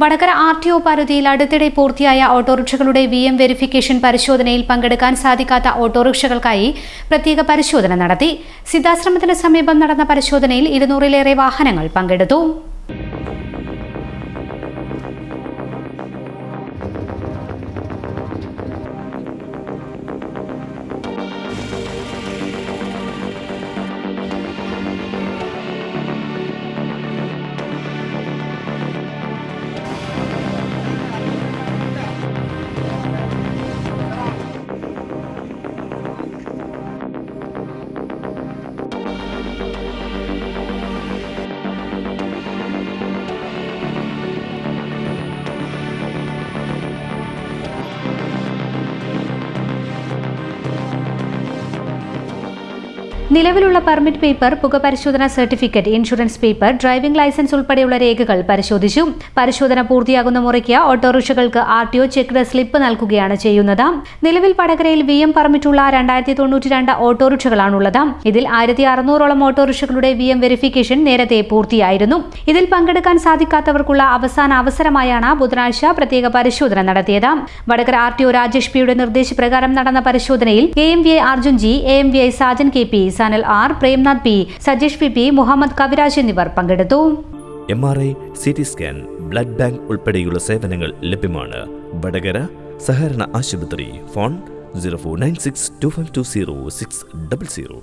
Vadakara R T O പരിധിയിൽ അടുത്തിടെ പൂർത്തിയായ ഓട്ടോറിക്ഷകളുടെ വി എം വെരിഫിക്കേഷൻ പരിശോധനയിൽ പങ്കെടുക്കാൻ സാധിക്കാത്ത ഓട്ടോറിക്ഷകൾക്കായി പ്രത്യേക പരിശോധന നടത്തി. സിദ്ധാശ്രമത്തിന് സമീപം നടന്ന പരിശോധനയിൽ ഇരുന്നൂറിലേറെ വാഹനങ്ങൾ പങ്കെടുത്തു. നിലവിലുള്ള permit paper പുകപരിശോധന certificate insurance paper driving licence ഉൾപ്പെടെയുള്ള രേഖകൾ പരിശോധിച്ചു. പരിശോധന പൂർത്തിയാകുന്ന മുറയ്ക്ക് ഓട്ടോറിക്ഷകൾക്ക് R T O check slip നൽകുകയാണ് ചെയ്യുന്നത്. നിലവിൽ പടകരയിൽ വി എം പെർമിറ്റുള്ള രണ്ടായിരത്തി തൊണ്ണൂറ്റി രണ്ട് ഓട്ടോറിക്ഷകളാണുള്ളത്. ഇതിൽ ആയിരത്തി അറുന്നൂറോളം ഓട്ടോറിക്ഷകളുടെ വി എം വെരിഫിക്കേഷൻ നേരത്തെ പൂർത്തിയായിരുന്നു. ഇതിൽ പങ്കെടുക്കാൻ സാധിക്കാത്തവർക്കുള്ള അവസാന അവസരമായാണ് ബുധനാഴ്ച പ്രത്യേക പരിശോധന നടത്തിയത്. Vadakara R T O Rajesh പിയുടെ നിർദ്ദേശപ്രകാരം നടന്ന പരിശോധനയിൽ A M V I Arjun G A M V I Sajan K P Sanal R Premnath P Sajesh P P Muhammad Kaviraj എന്നിവർ പങ്കെടുത്തു. M R I C T scan blood bank ഉൾപ്പെടെയുള്ള സേവനങ്ങൾ ലഭ്യമാണ്. വടകര സഹകരണ ആശുപത്രി phone zero four nine six two five two zero six double zero